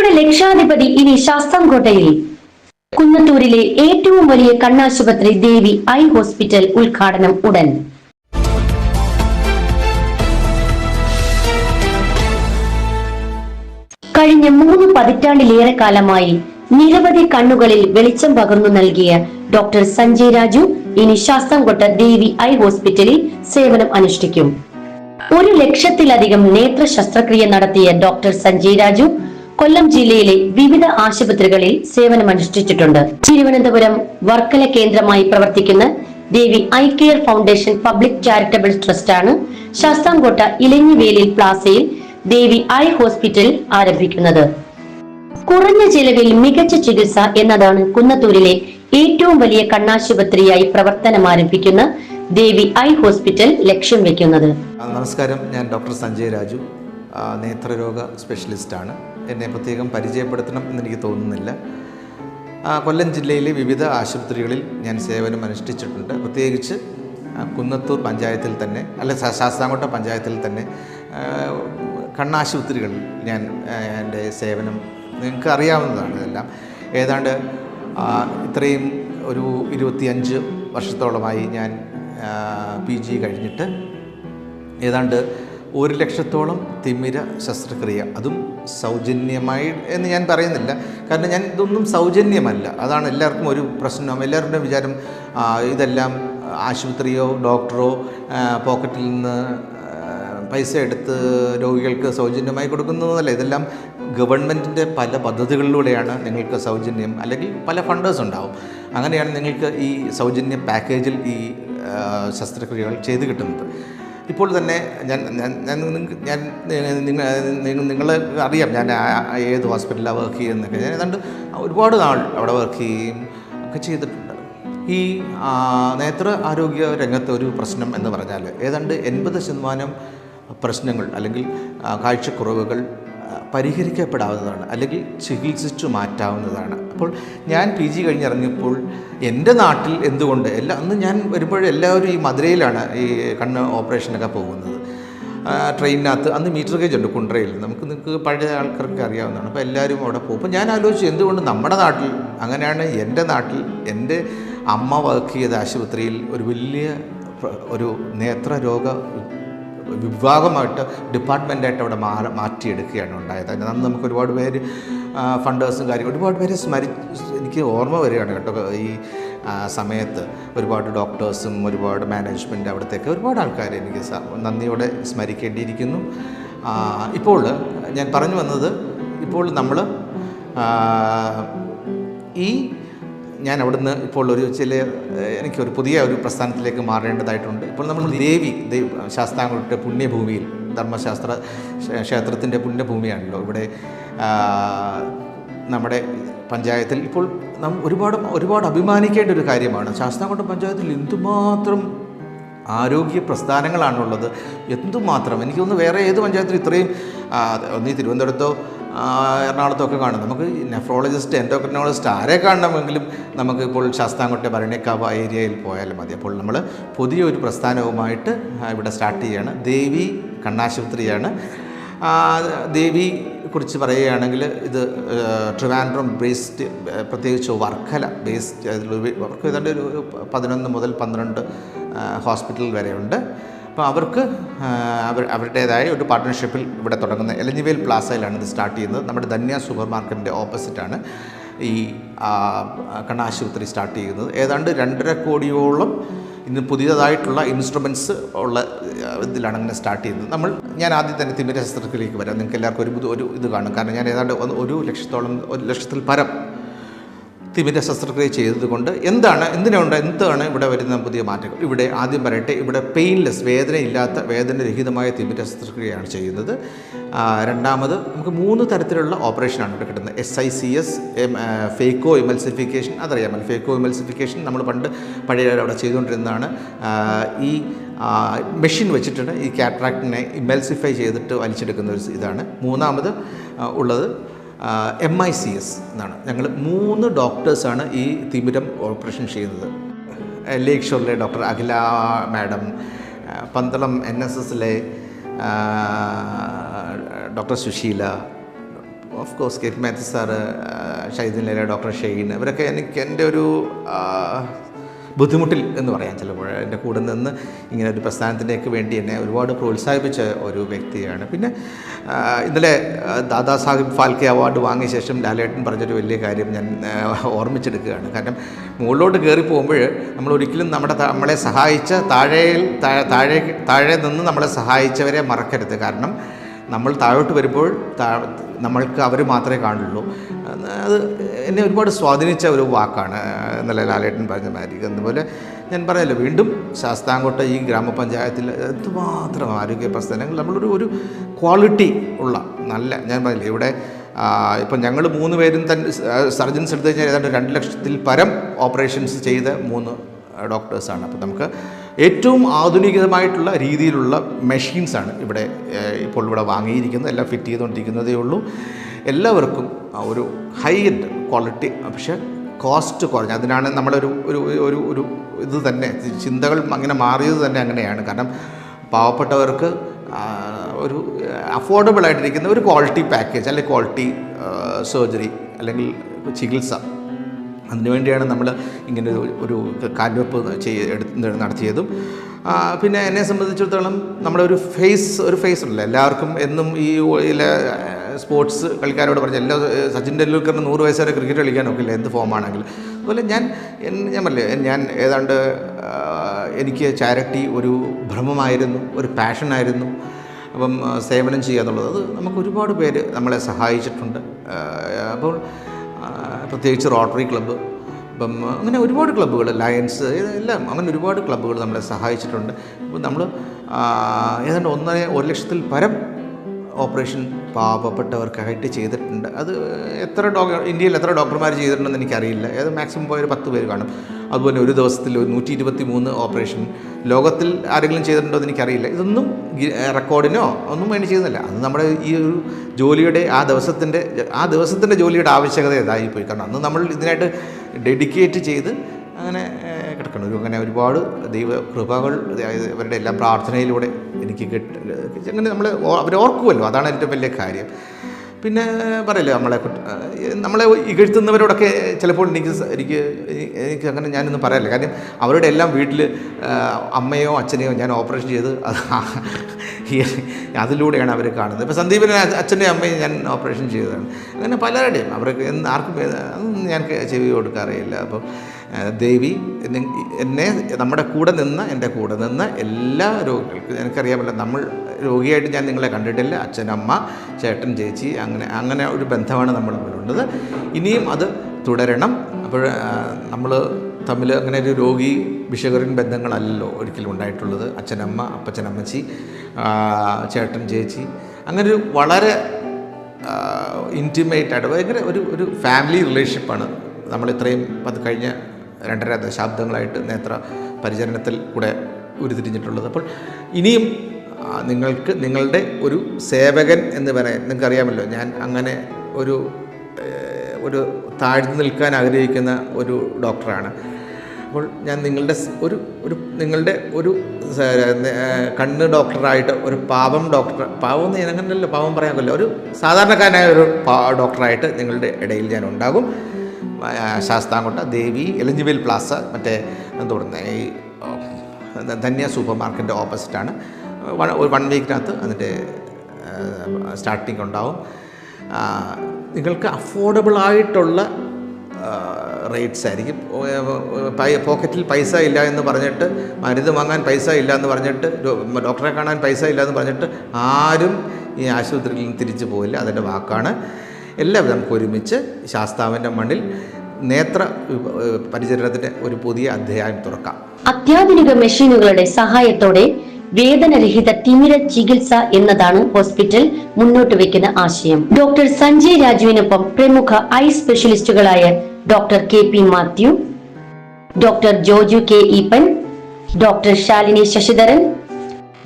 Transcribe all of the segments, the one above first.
തിമിരങ്ങളുടെ ലക്ഷാധിപതി ഇനി ശാസ്താംകോട്ടയിൽ. കുന്നത്തൂരിലെ ഏറ്റവും വലിയ കണ്ണാശുപത്രി ദേവി ഐ ഹോസ്പിറ്റൽ ഉദ്ഘാടനം ഉടൻ. കഴിഞ്ഞ മൂന്ന് പതിറ്റാണ്ടിലേറെ കാലമായി നിരവധി കണ്ണുകളിൽ വെളിച്ചം പകർന്നു നൽകിയ ഡോക്ടർ സഞ്ജയ് രാജു ഇനി ശാസ്താംകോട്ട ദേവി ഐ ഹോസ്പിറ്റലിൽ സേവനം അനുഷ്ഠിക്കും. ഒരു ലക്ഷത്തിലധികം നേത്ര ശസ്ത്രക്രിയ നടത്തിയ ഡോക്ടർ സഞ്ജയ് രാജു കൊല്ലം ജില്ലയിലെ വിവിധ ആശുപത്രികളിൽ സേവനമനുഷ്ഠിച്ചിട്ടുണ്ട്. തിരുവനന്തപുരം വർക്കല കേന്ദ്രമായി പ്രവർത്തിക്കുന്ന Devi eye care foundation public charitable ട്രസ്റ്റാണ് Sasthamkotta ഇലഞ്ഞിവേലിൽ പ്ലാസയിൽ ദേവി ഐ ഹോസ്പിറ്റൽ ആരംഭിക്കുന്നത്. കുറഞ്ഞ ചിലവിൽ മികച്ച ചികിത്സ എന്നതാണ് കുന്നത്തൂരിലെ ഏറ്റവും വലിയ കണ്ണാശുപത്രിയായി പ്രവർത്തനം ആരംഭിക്കുന്ന ദേവി ഐ ഹോസ്പിറ്റൽ ലക്ഷ്യം വെക്കുന്നത്. നമസ്കാരം. ഞാൻ ഡോക്ടർ സഞ്ജയ് രാജു. നേത്രരോഗ സ്പെഷ്യലിസ്റ്റാണ്. എന്നെ പ്രത്യേകം പരിചയപ്പെടുത്തണം എന്നെനിക്ക് തോന്നുന്നില്ല. കൊല്ലം ജില്ലയിലെ വിവിധ ആശുപത്രികളിൽ ഞാൻ സേവനം അനുഷ്ഠിച്ചിട്ടുണ്ട്. പ്രത്യേകിച്ച് കുന്നത്തൂർ പഞ്ചായത്തിൽ തന്നെ അല്ല ശാസ്താംകോട്ട പഞ്ചായത്തിൽ തന്നെ കണ്ണാശുപത്രികളിൽ ഞാൻ എന്റെ സേവനം നിങ്ങൾക്ക് അറിയാവുന്നതാണ് ഇതെല്ലാം. ഏതാണ്ട് ഇത്രയും ഒരു ഇരുപത്തിയഞ്ച് വർഷത്തോളമായി ഞാൻ പി ജി കഴിഞ്ഞിട്ട് ഏതാണ്ട് ഒരു ലക്ഷത്തോളം തിമിര ശസ്ത്രക്രിയ. അതും സൗജന്യമായി എന്ന് ഞാൻ പറയുന്നില്ല. കാരണം ഞാൻ ഇതൊന്നും സൗജന്യമല്ല. അതാണ് എല്ലാവർക്കും ഒരു പ്രശ്നം. എല്ലാവരുടെയും വിചാരം ഇതെല്ലാം ആശുപത്രിയോ ഡോക്ടറോ പോക്കറ്റിൽ നിന്ന് പൈസ എടുത്ത് രോഗികൾക്ക് സൗജന്യമായി കൊടുക്കുന്നതല്ല. ഇതെല്ലാം ഗവൺമെന്റിന്റെ പല പദ്ധതികളിലൂടെയാണ് നിങ്ങൾക്ക് സൗജന്യം അല്ലെങ്കിൽ പല ഫണ്ടേഴ്സ് ഉണ്ടാവും. അങ്ങനെയാണ് നിങ്ങൾക്ക് ഈ സൗജന്യ പാക്കേജിൽ ഈ ശസ്ത്രക്രിയകൾ ചെയ്ത് കിട്ടുന്നത്. ഇപ്പോൾ തന്നെ ഞാൻ ഞാൻ ഞാൻ നിങ്ങ- ഞാൻ നിങ്ങൾ അറിയാം ഞാൻ ഏത് ഹോസ്പിറ്റലിലാണ് വർക്ക് ചെയ്യുന്നതൊക്കെ. ഞാൻ ഏതാണ്ട് ഒരുപാട് നാൾ അവിടെ വർക്ക് ചെയ്യുകയും ഒക്കെ ചെയ്തിട്ടുണ്ട്. ഈ നേത്ര ആരോഗ്യ രംഗത്തെ ഒരു പ്രശ്നം എന്ന് പറഞ്ഞാൽ ഏതാണ്ട് എൺപത് ശതമാനം പ്രശ്നങ്ങൾ അല്ലെങ്കിൽ കാഴ്ചക്കുറവുകൾ പരിഹരിക്കപ്പെടാവുന്നതാണ് അല്ലെങ്കിൽ ചികിത്സിച്ചു മാറ്റാവുന്നതാണ്. അപ്പോൾ ഞാൻ പി ജി കഴിഞ്ഞിറങ്ങിയപ്പോൾ എന്റെ നാട്ടിൽ എന്തുകൊണ്ട് എല്ലാ അന്ന് ഞാൻ വരുമ്പോൾ എല്ലാവരും ഈ മധുരയിലാണ് ഈ കണ്ണ് ഓപ്പറേഷനൊക്കെ പോകുന്നത്. ട്രെയിനിനകത്ത് അന്ന് മീറ്റർ ഗേജ് ഉണ്ട് കുണ്ട്രയിൽ. നമുക്ക് നിങ്ങൾക്ക് പഴയ ആൾക്കാർക്ക് അറിയാവുന്നതാണ്. അപ്പോൾ എല്ലാവരും അവിടെ പോകും. അപ്പോൾ ഞാൻ ആലോചിച്ചു എന്തുകൊണ്ട് നമ്മുടെ നാട്ടിൽ അങ്ങനെയാണ് എന്റെ നാട്ടിൽ എന്റെ അമ്മ വർക്ക് ചെയ്ത ആശുപത്രിയിൽ ഒരു വലിയ ഒരു നേത്രരോഗ വിഭാഗമായിട്ട് ഡിപ്പാർട്ട്മെന്റായിട്ട് അവിടെ മാറി മാറ്റിയെടുക്കുകയാണ് ഉണ്ടായത്. അതിന് അന്ന് നമുക്ക് ഒരുപാട് പേര് ഫണ്ടേഴ്സും കാര്യങ്ങളും ഒരുപാട് പേര് സ്മരി എനിക്ക് ഓർമ്മ വരികയാണ് കേട്ടോ. ഈ സമയത്ത് ഒരുപാട് ഡോക്ടേഴ്സും ഒരുപാട് മാനേജ്മെന്റ് അവിടത്തേക്ക് ഒരുപാട് ആൾക്കാർ എനിക്ക് നന്ദിയോടെ സ്മരിക്കേണ്ടിയിരിക്കുന്നു. ഇപ്പോൾ ഞാൻ പറഞ്ഞു വന്നത് ഇപ്പോൾ നമ്മൾ ഈ ഞാൻ അവിടുന്ന് ഇപ്പോൾ ഒരു ചില എനിക്കൊരു പുതിയ ഒരു പ്രസ്ഥാനത്തിലേക്ക് മാറേണ്ടതായിട്ടുണ്ട്. ഇപ്പോൾ നമ്മൾ ദേവി ശാസ്താംകോട്ടെ പുണ്യഭൂമിയിൽ ധർമ്മശാസ്ത്ര ക്ഷേ- ക്ഷേത്രത്തിന്റെ പുണ്യഭൂമിയാണല്ലോ. ഇവിടെ നമ്മുടെ പഞ്ചായത്തിൽ ഇപ്പോൾ നാം ഒരുപാട് ഒരുപാട് അഭിമാനിക്കേണ്ട ഒരു കാര്യമാണ്. ശാസ്താംകോട്ട പഞ്ചായത്തിൽ എന്തുമാത്രം ആരോഗ്യ പ്രസ്ഥാനങ്ങളാണുള്ളത്. എന്തുമാത്രം? എനിക്കൊന്ന് വേറെ ഏത് പഞ്ചായത്തിലും ഇത്രയും ഒന്നീ തിരുവനന്തപുരത്തോ ആ, എറണാകുളത്തോ കാണും. നമുക്ക് നെഫ്രോളജിസ്റ്റ് എൻഡോക്രിനോളജിസ്റ്റ് ആരെ കാണണമെങ്കിലും നമുക്കിപ്പോൾ ശാസ്താംകോട്ടെ ഭരണിക്കാവ് ഏരിയയിൽ പോയാലും മതി. അപ്പോൾ നമ്മൾ പുതിയൊരു പ്രസ്ഥാനവുമായിട്ട് ഇവിടെ സ്റ്റാർട്ട് ചെയ്യുകയാണ് ദേവി കണ്ണാശുപത്രിയാണ്. ദേവി കുറിച്ച് പറയുകയാണെങ്കിൽ ഇത് ട്രിവാൻഡ്രം ബേസ്ഡ് പ്രത്യേകിച്ച് വർക്കല ബേസ്ഡ് അതിലൊരു അവർക്ക് ഏതാണ്ട് ഒരു പതിനൊന്ന് മുതൽ പന്ത്രണ്ട് ഹോസ്പിറ്റൽ വരെയുണ്ട്. അപ്പോൾ അവർക്ക് അവർ അവരുടേതായ ഒരു പാർട്ട്ണർഷിപ്പിൽ ഇവിടെ തുടങ്ങുന്ന എലഞ്ഞിവേൽ പ്ലാസയിലാണ് ഇത് സ്റ്റാർട്ട് ചെയ്യുന്നത്. നമ്മുടെ ധന്യ സൂപ്പർ മാർക്കറ്റിന്റെ ഓപ്പോസിറ്റാണ് ഈ കണ്ണാശുപത്രി സ്റ്റാർട്ട് ചെയ്യുന്നത്. ഏതാണ്ട് രണ്ടര കോടിയോളം ഇന്ന് പുതിയതായിട്ടുള്ള ഇൻസ്ട്രുമെന്റ്സ് ഉള്ള ഇതിലാണ് അങ്ങനെ സ്റ്റാർട്ട് ചെയ്യുന്നത്. നമ്മൾ ഞാൻ ആദ്യം തന്നെ തിമിര ശസ്ത്രക്രിയയിലേക്ക് വരാം. നിങ്ങൾക്ക് എല്ലാവർക്കും ഒരു ഒരു ഇത് കാണും. കാരണം ഞാൻ ഏതാണ്ട് ഒരു ലക്ഷത്തോളം ഒരു ലക്ഷത്തിൽ പരം തിമിര ശസ്ത്രക്രിയ ചെയ്തതുകൊണ്ട് എന്താണ് എന്തിനുണ്ട് എന്താണ് ഇവിടെ വരുന്ന പുതിയ മാറ്റങ്ങൾ? ഇവിടെ ആദ്യം പറയട്ടെ ഇവിടെ പെയിൻലെസ് വേദനയില്ലാത്ത വേദനരഹിതമായ തിമിര ശസ്ത്രക്രിയയാണ് ചെയ്യുന്നത്. രണ്ടാമത് നമുക്ക് മൂന്ന് തരത്തിലുള്ള ഓപ്പറേഷനാണ് ഇവിടെ കിട്ടുന്നത്. S I C S M phacoemulsification. അതറിയാമല്ലോ phaco emulsification നമ്മൾ പണ്ട് പഴയ അവിടെ ചെയ്തുകൊണ്ടിരുന്നതാണ്. ഈ മെഷീൻ വെച്ചിട്ടാണ് ഈ കാട്രാക്റ്റിനെ ഇമൽസിഫൈ ചെയ്തിട്ട് വലിച്ചെടുക്കുന്ന ഒരു ഇതാണ്. മൂന്നാമത് ഉള്ളത് എം ഐ സി എസ് എന്നാണ്. ഞങ്ങൾ മൂന്ന് ഡോക്ടേഴ്സാണ് ഈ തിമിരം ഓപ്പറേഷൻ ചെയ്യുന്നത്. Lake ഷോറിലെ doctor Akhila madam Pandalam N S എസിലെ doctor Susheela of course K Mathew sir ഷൈദിനിലെ doctor Shane ഇവരൊക്കെ എനിക്ക് എന്റെ ഒരു ബുദ്ധിമുട്ടിൽ എന്ന് പറയാം ചിലപ്പോൾ. എന്റെ കൂടെ നിന്ന് ഇങ്ങനെ ഒരു പ്രസ്ഥാനത്തിലേക്ക് വേണ്ടി എന്നെ ഒരുപാട് പ്രോത്സാഹിപ്പിച്ച ഒരു വ്യക്തിയാണ്. പിന്നെ ഇന്നലെ ദാദാ സാഹിബ് ഫാൽക്കെ അവാർഡ് വാങ്ങിയ ശേഷം ലാലേട്ടൻ പറഞ്ഞൊരു വലിയ കാര്യം ഞാൻ ഓർമ്മിച്ചെടുക്കുകയാണ്. കാരണം മുകളിലോട്ട് കയറി പോകുമ്പോൾ നമ്മൾ ഒരിക്കലും നമ്മുടെ നമ്മളെ സഹായിച്ച താഴെയിൽ താഴെ താഴെ താഴെ നിന്ന് നമ്മളെ സഹായിച്ചവരെ മറക്കരുത്. കാരണം നമ്മൾ താഴോട്ട് വരുമ്പോൾ നമ്മൾക്ക് അവർ മാത്രമേ കാണുള്ളൂ. അത് എന്നെ ഒരുപാട് സ്വാധീനിച്ച ഒരു വാക്കാണ് എന്നല്ല ലാലേട്ടൻ പറഞ്ഞ മാതിരി. അതുപോലെ ഞാൻ പറയല്ലോ വീണ്ടും ശാസ്താംകോട്ട ഈ ഗ്രാമപഞ്ചായത്തിൽ എന്തുമാത്രം ആരോഗ്യ പ്രസ്ഥാനങ്ങൾ നമ്മളൊരു ഒരു ക്വാളിറ്റി ഉള്ള നല്ല ഞാൻ പറയില്ല ഇവിടെ ഇപ്പം ഞങ്ങൾ മൂന്ന് പേരും തന്നെ സർജൻസ് എടുത്തു കഴിഞ്ഞാൽ ഏതാണ്ട് രണ്ട് ലക്ഷത്തിൽ പരം ഓപ്പറേഷൻസ് ചെയ്ത മൂന്ന് ഡോക്ടേഴ്സാണ്. അപ്പോൾ നമുക്ക് ഏറ്റവും ആധുനികമായിട്ടുള്ള രീതിയിലുള്ള മെഷീൻസാണ് ഇവിടെ ഇപ്പോൾ ഇവിടെ വാങ്ങിയിരിക്കുന്നത്. എല്ലാം ഫിറ്റ് ചെയ്തുകൊണ്ടിരിക്കുന്നതേ ഉള്ളൂ. എല്ലാവർക്കും ഒരു ഹൈ എൻഡ് ക്വാളിറ്റി പക്ഷേ കോസ്റ്റ് കുറഞ്ഞ. അതിനാണ് നമ്മളൊരു ഒരു ഒരു ഒരു ഇത് തന്നെ ചിന്തകൾ അങ്ങനെ മാറിയത് തന്നെ അങ്ങനെയാണ്. കാരണം പാവപ്പെട്ടവർക്ക് ഒരു അഫോർഡബിൾ ആയിട്ടിരിക്കുന്ന ഒരു ക്വാളിറ്റി പാക്കേജ് അല്ലെങ്കിൽ ക്വാളിറ്റി സർജറി അല്ലെങ്കിൽ ചികിത്സ അതിനുവേണ്ടിയാണ് നമ്മൾ ഇങ്ങനെ ഒരു കാൽവെപ്പ് ചെയ്ത് എടുത്ത് നടത്തിയതും. പിന്നെ എന്നെ സംബന്ധിച്ചിടത്തോളം നമ്മുടെ ഒരു ഫേസ് ഒരു ഫേസ് ഉണ്ടല്ലോ. എല്ലാവർക്കും എന്നും ഈ സ്പോർട്സ് കളിക്കാരോട് പറഞ്ഞ എല്ലാ സച്ചിൻ ടെണ്ടുൽക്കറിന് നൂറ് വയസ്സ് വരെ ക്രിക്കറ്റ് കളിക്കാൻ ഒക്കില്ല എന്ത് ഫോമാണെങ്കിലും. അതുപോലെ ഞാൻ ഞാൻ പറഞ്ഞില്ലേ ഞാൻ ഏതാണ്ട് എനിക്ക് ചാരിറ്റി ഒരു ഭ്രമമായിരുന്നു ഒരു പാഷനായിരുന്നു. അപ്പം സേവനം ചെയ്യുക എന്നുള്ളത് അത് നമുക്ക് ഒരുപാട് പേര് നമ്മളെ സഹായിച്ചിട്ടുണ്ട്. അപ്പോൾ പ്രത്യേകിച്ച് റോട്ടറി ക്ലബ്ബ് ഇപ്പം അങ്ങനെ ഒരുപാട് ക്ലബ്ബുകൾ ലയൻസ് എല്ലാം അങ്ങനെ ഒരുപാട് ക്ലബ്ബുകൾ നമ്മളെ സഹായിച്ചിട്ടുണ്ട്. ഇപ്പം നമ്മൾ ഏതാണ്ട് ഒന്നര ഒരു ലക്ഷത്തിൽ പരം ഓപ്പറേഷൻ പാവപ്പെട്ടവർക്കായിട്ട് ചെയ്തിട്ടുണ്ട്. അത് എത്ര ഡോക്ടർ ഇന്ത്യയിൽ എത്ര ഡോക്ടർമാർ ചെയ്തിട്ടുണ്ടെന്ന് എനിക്കറിയില്ല. ഏത് മാക്സിമം പോയൊരു പത്ത് പേര് കാണും. അതുപോലെ ഒരു ദിവസത്തിൽ നൂറ്റി ഇരുപത്തി മൂന്ന് ഓപ്പറേഷൻ. ലോകത്തിൽ ആരെങ്കിലും ചെയ്തിട്ടുണ്ടോ എന്ന് എനിക്കറിയില്ല. ഇതൊന്നും റെക്കോർഡിനോ ഒന്നും വേണ്ടി ചെയ്യുന്നില്ല. അത് നമ്മുടെ ഈ ഒരു ജോലിയുടെ ആ ദിവസത്തിന്റെ ആ ദിവസത്തിന്റെ ജോലിയുടെ ആവശ്യകത ഇതായിപ്പോയി. കാരണം അന്ന് നമ്മൾ ഇതിനായിട്ട് ഡെഡിക്കേറ്റ് ചെയ്ത് അങ്ങനെ കിടക്കണം. ഒരു അങ്ങനെ ഒരുപാട് ദൈവ കൃപകൾ അവരുടെ എല്ലാ പ്രാർത്ഥനയിലൂടെ എനിക്ക് കിട്ട അങ്ങനെ നമ്മൾ അവർ ഓർക്കുമല്ലോ അതാണ് ഏറ്റവും വലിയ കാര്യം. പിന്നെ പറയല്ലോ നമ്മളെ നമ്മളെ ഇകഴ്ത്തുന്നവരോടൊക്കെ ചിലപ്പോൾ എനിക്ക് എനിക്ക് എനിക്ക് അങ്ങനെ ഞാനൊന്നും പറയല്ല കാര്യം അവരുടെ എല്ലാം വീട്ടിൽ അമ്മയോ അച്ഛനെയോ ഞാൻ ഓപ്പറേഷൻ ചെയ്ത് അത് അതിലൂടെയാണ് അവർ കാണുന്നത്. ഇപ്പോൾ സന്ദീപിനെ അച്ഛന്റെയും അമ്മയും ഞാൻ ഓപ്പറേഷൻ ചെയ്തതാണ്. അങ്ങനെ പലരുടെയും അവർക്ക് ആർക്കും ഞാൻ ചെവി കൊടുക്കാറില്ല അപ്പോൾ ദേവി എന്നെ നമ്മുടെ കൂടെ നിന്ന് എന്റെ കൂടെ നിന്ന് എല്ലാ രോഗികൾക്കും എനിക്കറിയാമല്ലോ നമ്മൾ രോഗിയായിട്ട് ഞാൻ നിങ്ങളെ കണ്ടിട്ടില്ല അച്ഛനമ്മ ചേട്ടൻ ചേച്ചി അങ്ങനെ അങ്ങനെ ഒരു ബന്ധമാണ് നമ്മൾ തമ്മിലുള്ളത്. ഇനിയും അത് തുടരണം. അപ്പോൾ നമ്മൾ തമ്മിൽ അങ്ങനെ ഒരു രോഗി വിഷകരൻ ബന്ധങ്ങളല്ലല്ലോ ഒരിക്കലും ഉണ്ടായിട്ടുള്ളത്. അച്ഛനമ്മ അപ്പച്ചനമ്മച്ചി ചേട്ടൻ ചേച്ചി അങ്ങനെ ഒരു വളരെ ഇന്റിമേറ്റ് ആയിട്ട് ഭയങ്കര ഒരു ഒരു ഫാമിലി റിലേഷൻഷിപ്പാണ് നമ്മൾ ഇത്രയും അത് കഴിഞ്ഞ രണ്ടര ദശാബ്ദങ്ങളായിട്ട് നേത്ര പരിചരണത്തിൽ കൂടെ ഉരുത്തിരിഞ്ഞിട്ടുള്ളത്. അപ്പോൾ ഇനിയും നിങ്ങൾക്ക് നിങ്ങളുടെ ഒരു സേവകൻ എന്ന് പറയാൻ നിങ്ങൾക്കറിയാമല്ലോ ഞാൻ അങ്ങനെ ഒരു ഒരു താഴ്ന്നു നിൽക്കാൻ ആഗ്രഹിക്കുന്ന ഒരു ഡോക്ടറാണ്. അപ്പോൾ ഞാൻ നിങ്ങളുടെ ഒരു ഒരു നിങ്ങളുടെ ഒരു കണ്ണ് ഡോക്ടറായിട്ട് ഒരു പാവം ഡോക്ടർ പാവം എന്ന് ഞാൻ അങ്ങനെയല്ല പാവം പറയാൻ പറ്റില്ല. ഒരു സാധാരണക്കാരനായ ഒരു ഡോക്ടറായിട്ട് നിങ്ങളുടെ ഇടയിൽ ഞാൻ ഉണ്ടാകും. ശാസ്താംകോട്ട ദേവി എലഞ്ചിവേൽ പ്ലാസ മറ്റേ എന്താ പറയുന്നത് ഈ ധന്യ സൂപ്പർ മാർക്കറ്റിന്റെ ഓപ്പോസിറ്റാണ്. വൺ ഒരു വൺ വീക്കിനകത്ത് അതിന്റെ സ്റ്റാർട്ടിംഗ് ഉണ്ടാവും. നിങ്ങൾക്ക് അഫോർഡബിൾ ആയിട്ടുള്ള റേറ്റ്സ് ആയിരിക്കും. പോക്കറ്റിൽ പൈസ ഇല്ല എന്ന് പറഞ്ഞിട്ട് മരുന്ന് വാങ്ങാൻ പൈസ ഇല്ല എന്ന് പറഞ്ഞിട്ട് ഡോക്ടറെ കാണാൻ പൈസ ഇല്ല എന്ന് പറഞ്ഞിട്ട് ആരും ഈ ആശുപത്രിയിൽ നിന്ന് തിരിച്ചു പോയില്ല അതിന്റെ വാക്കാണ്. എല്ലാവരും നമുക്ക് ഒരുമിച്ച് ശാസ്താവിന്റെ മണ്ണിൽ നേത്ര പരിചരണത്തിന്റെ ഒരു പുതിയ അധ്യായം തുറക്കാം. അത്യാധുനിക മെഷീനുകളുടെ സഹായത്തോടെ വേദനരഹിത തിമിര ചികിത്സ എന്നതാണ് ഹോസ്പിറ്റൽ മുന്നോട്ട് വെക്കുന്ന ആശയം. ഡോക്ടർ സഞ്ജയ് രാജുവിനൊപ്പം പ്രമുഖ eye സ്പെഷ്യലിസ്റ്റുകളായ doctor K P Mathew doctor Joju K Eapen doctor Shalini Sasidharan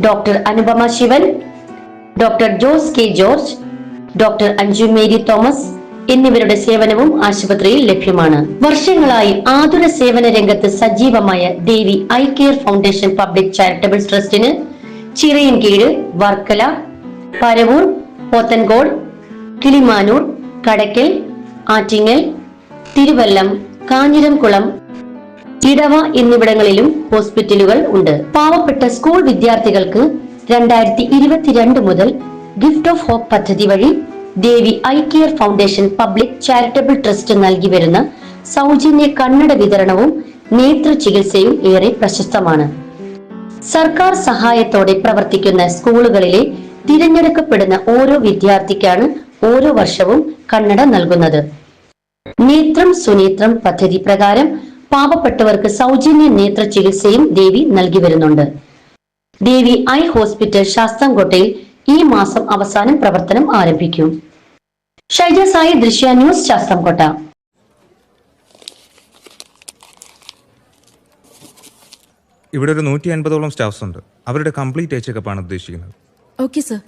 doctor Anupama Sivan doctor Jose K George doctor Anju Mary Thomas എന്നിവരുടെ സേവനവും ആശുപത്രിയിൽ ലഭ്യമാണ്. വർഷങ്ങളായി ആതുര സേവന രംഗത്ത് സജീവമായ Devi eye care foundation public charitable ട്രസ്റ്റിന് Chirayinkeezhu Varkala Paravur Pothencode Kilimanoor Kadakkal Attingal Thiruvallam Kanjiramkulam Edava എന്നിവിടങ്ങളിലും ഹോസ്പിറ്റലുകൾ ഉണ്ട്. പാവപ്പെട്ട സ്കൂൾ വിദ്യാർത്ഥികൾക്ക് രണ്ടായിരത്തി ഇരുപത്തിരണ്ട് മുതൽ ഗിഫ്റ്റ് ഓഫ് ഹോപ്പ് പദ്ധതി വഴി Devi eye care foundation public charitable trust നൽകി വരുന്ന സൗജന്യ കണ്ണട വിതരണവും നേത്ര ചികിത്സയും ഏറെ പ്രശസ്തമാണ്. സർക്കാർ സഹായത്തോടെ പ്രവർത്തിക്കുന്ന സ്കൂളുകളിലെ തിരഞ്ഞെടുക്കപ്പെടുന്ന ഓരോ വിദ്യാർത്ഥിക്കാണ് ഓരോ വർഷവും കണ്ണട നൽകുന്നത്. നേത്രം സുനേത്രം പദ്ധതി പ്രകാരം പാവപ്പെട്ടവർക്ക് സൗജന്യ നേത്ര ചികിത്സയും ദേവി നൽകി വരുന്നുണ്ട്. ദേവി ഐ ഹോസ്പിറ്റൽ ശാസ്താംകോട്ടയിൽ ഈ മാസം അവസാനം പ്രവർത്തനം ആരംഭിക്കും. ഷൈജ സായി ദൃശ്യ ന്യൂസ് ശാസ്ത്രംകോട്ട. ഇവിടെ ഒരു നൂറ്റി അൻപതോളം സ്റ്റാഫ്സ് ഉണ്ട്. അവരുടെ കംപ്ലീറ്റ് ചെക്കപ്പ് ആണ് ഉദ്ദേശിക്കുന്നത്. Okay sir.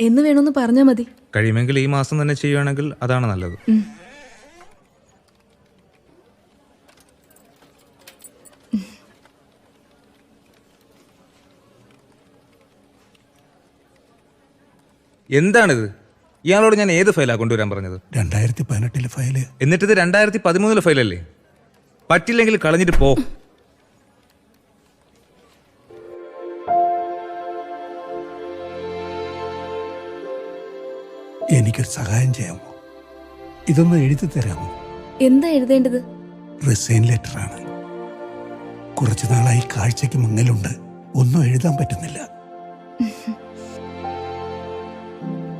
എന്ന് വേണമെന്ന് പറഞ്ഞാൽ മതി. കഴിയുമെങ്കിൽ ഈ മാസം തന്നെ ചെയ്യുകയാണെങ്കിൽ അതാണ് നല്ലത്. എന്താണിത്? ഇയാളോട് ഞാൻ ഏത് ഫയലാണ് കൊണ്ടുവരാൻ പറഞ്ഞത്? രണ്ടായിരത്തി പതിനെട്ടിലെ ഫയൽ. എന്നിട്ടിത് രണ്ടായിരത്തി പതിമൂന്നിലെ ഫയലല്ലേ? പറ്റില്ലെങ്കിൽ കളഞ്ഞിട്ട് പോ. എനിക്കൊരു സഹായം ചെയ്യാമോ? ഇതൊന്ന് എഴുതി തരാമോ? എന്താ എഴുതേണ്ടത്? റിസൈൻ ലെറ്റർ കുറച്ചു നാളായി കാഴ്ചയ്ക്ക് മങ്ങലുണ്ട്. ഒന്നും എഴുതാൻ പറ്റുന്നില്ല.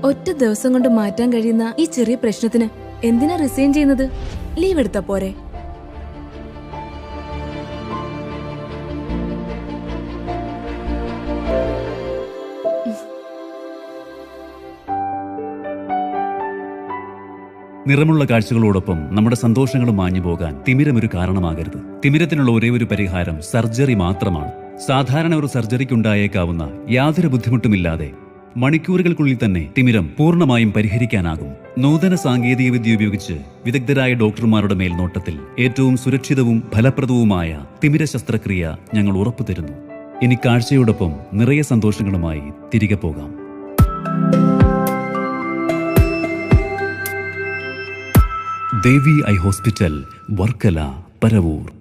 ഒറ്റ ദിവസം കൊണ്ട് മാറ്റാൻ കഴിയുന്ന ഈ ചെറിയ പ്രശ്നത്തിന് എന്തിനാ റിസൈൻ ചെയ്യുന്നത്? ലീവ് എടുത്താ പോരെ. നിറമുള്ള കാഴ്ചകളോടൊപ്പം നമ്മുടെ സന്തോഷങ്ങളും മാഞ്ഞു പോകാൻ തിമിരം ഒരു കാരണമാകരുത്. തിമിരത്തിനുള്ള ഒരേ ഒരു പരിഹാരം സർജറി മാത്രമാണ്. സാധാരണ ഒരു സർജറിക്കുണ്ടായേക്കാവുന്ന യാതൊരു ബുദ്ധിമുട്ടുമില്ലാതെ മണിക്കൂറുകൾക്കുള്ളിൽ തന്നെ തിമിരം പൂർണമായും പരിഹരിക്കാനാകും. നൂതന സാങ്കേതിക വിദ്യ ഉപയോഗിച്ച് വിദഗ്ധരായ ഡോക്ടർമാരുടെ മേൽനോട്ടത്തിൽ ഏറ്റവും സുരക്ഷിതവും ഫലപ്രദവുമായ തിമിര ശസ്ത്രക്രിയ ഞങ്ങൾ ഉറപ്പു തരുന്നു ഇനി കാഴ്ചയോടൊപ്പം നിറയെ സന്തോഷങ്ങളുമായി തിരികെ പോകാം. Devi eye hospital Varkala Paravur.